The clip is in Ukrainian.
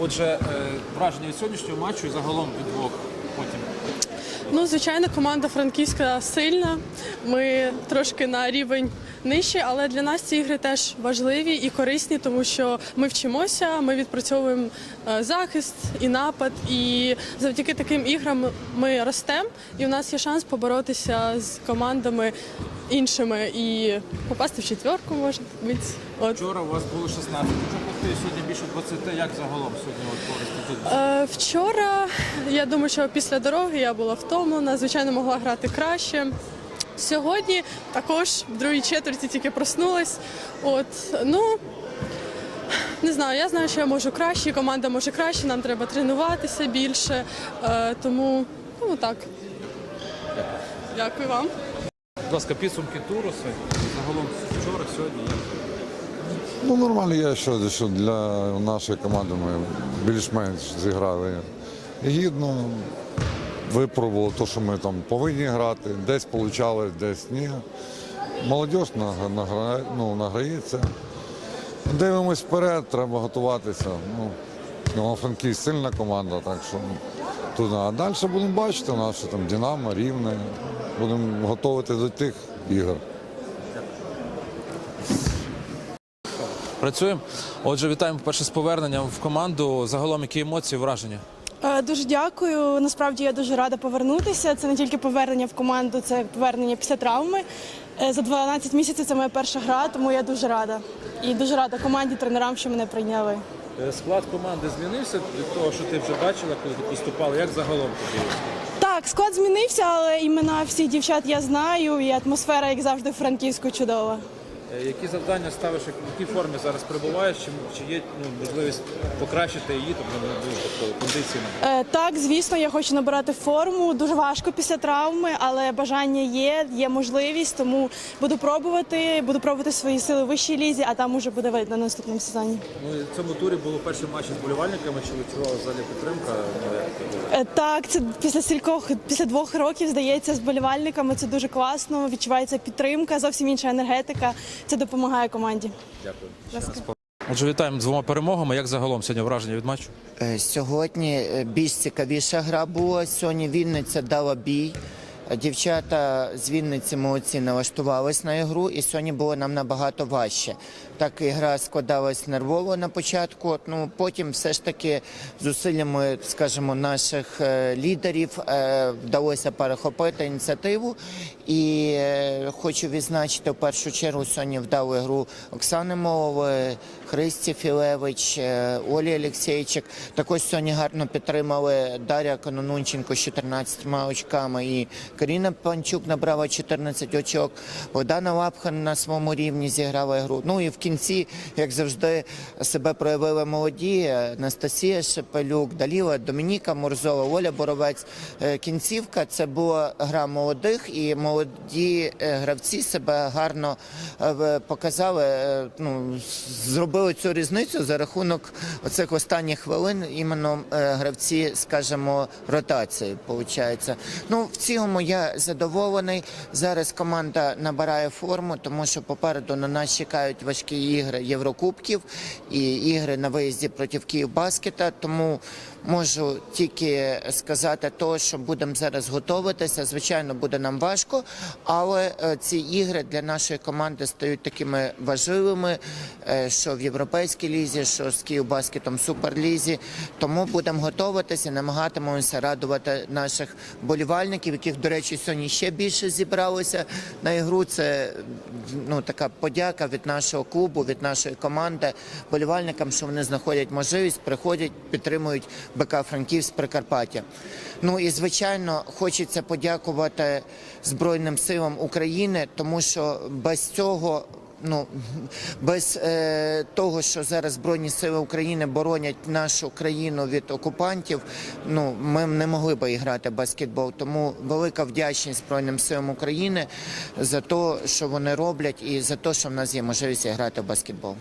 Отже, е, враження від сьогоднішнього матчу і загалом від двох потім. Ну, звичайно, команда Франківська сильна. Ми трошки на рівень нижче, але для нас ці ігри теж важливі і корисні, тому що ми вчимося, ми відпрацьовуємо е, захист і напад. І завдяки таким іграм ми ростемо, і у нас є шанс поборотися з командами іншими і попасти в четверку, може бути. От. Вчора у вас було 16 очок, сьогодні більше 20. Як загалом сьогодні от користі тут? Е, Вчора я думаю, що після дороги я була втомлена, звичайно, могла грати краще. Сьогодні також в другій четверті тільки проснулась. От ну не знаю, я знаю, що я можу краще, команда може краще, нам треба тренуватися більше. Е, тому ну так. Дякую вам. Будь ласка, підсумки туру. Загалом вчора, сьогодні. Як? Ну, нормально є, що, що для нашої команди ми більш-менш зіграли гідно, випробували те, що ми там повинні грати, десь получали, десь ні. Молодіж награє, ну, награється. Дивимось вперед, треба готуватися. Ну, Івано-Франківськ сильна команда, так що туди. А далі будемо бачити, ще там Динамо, Рівне. Будемо готувати до тих ігор. Працюємо. Отже, вітаємо перше з поверненням в команду. Загалом які емоції, враження? Е, Дуже дякую. Насправді я дуже рада повернутися. Це не тільки повернення в команду, це повернення після травми. Е, За 12 місяців це моя перша гра, тому я дуже рада. І дуже рада команді, тренерам, що мене прийняли. Е, Склад команди змінився від того, що ти вже бачила, коли ти поступала. Як загалом тобі? Так, склад змінився, але імена всіх дівчат я знаю, і атмосфера, як завжди, в Франківську чудова. Е, Які завдання ставиш, в якій формі зараз перебуваєш? Чи, чи є ну, можливість покращити її, тобто ну, тобто, кондиційно? Е, Так, звісно, я хочу набирати форму. Дуже важко після травми, але бажання є, є можливість, тому буду пробувати, буду пробувати свої сили в вищій лізі, а там уже буде видно на наступному сезоні. Ну, в цьому турі було перші матчі з болівальниками, чи відчувала залі підтримка? Ну? Е, Так, це після стількох, після двох років здається з болівальниками. Це дуже класно. Відчувається підтримка, зовсім інша енергетика. Це допомагає команді. Дякую. Отже, вітаємо двома перемогами. Як загалом сьогодні враження від матчу? Е, Сьогодні е, більш цікавіша гра була. Сьогодні Вінниця дала бій. Дівчата з Вінниці молодці налаштувались на ігру, і сьогодні було нам набагато важче. Так і гра складалась нервово на початку. Ну потім все ж таки зусиллями, скажімо, наших е, лідерів е, вдалося перехопити ініціативу. І е, хочу відзначити в першу чергу сьогодні вдалу гру Оксани Молової, Христі Філевич, Олі Олексійчик. Також сьогодні гарно підтримали Дар'я Кононунченко з 14 очками і Каріна Панчук набрала 14 очок. Богдана Лапхан на своєму рівні зіграла гру. Ну і в кінці, як завжди, себе проявили молоді Анастасія Шепелюк, Даліла, Домініка Мурзова, Оля Боровець. Е, Кінцівка це була гра молодих і молоді е, гравці себе гарно е, показали. Ну зробили цю різницю за рахунок оцих останніх хвилин. Іменно гравці, скажімо, ротації. Виходить. Ну в цілому я задоволений. Зараз команда набирає форму, тому що попереду на нас чекають важкі ігри Єврокубків і ігри на виїзді проти Київбаскета. Тому можу тільки сказати то, що будемо зараз готуватися. Звичайно, буде нам важко, але е, ці ігри для нашої команди стають такими важливими, е, що в європейській лізі, що з Київбаскетом суперлізі. Тому будемо готуватися, намагатимемося радувати наших болівальників, яких, до речі, сьогодні ще більше зібралося на ігру. Це ну така подяка від нашого клубу, від нашої команди, болівальникам, що вони знаходять можливість, приходять, підтримують БК Франківськ Прикарпаття. Ну і звичайно, хочеться подякувати Збройним силам України, тому що без цього. Ну без е, того, що зараз збройні сили України боронять нашу країну від окупантів, ну ми не могли би грати баскетбол. Тому велика вдячність збройним силам України за те, що вони роблять, і за те, що в нас є можливість грати в баскетбол.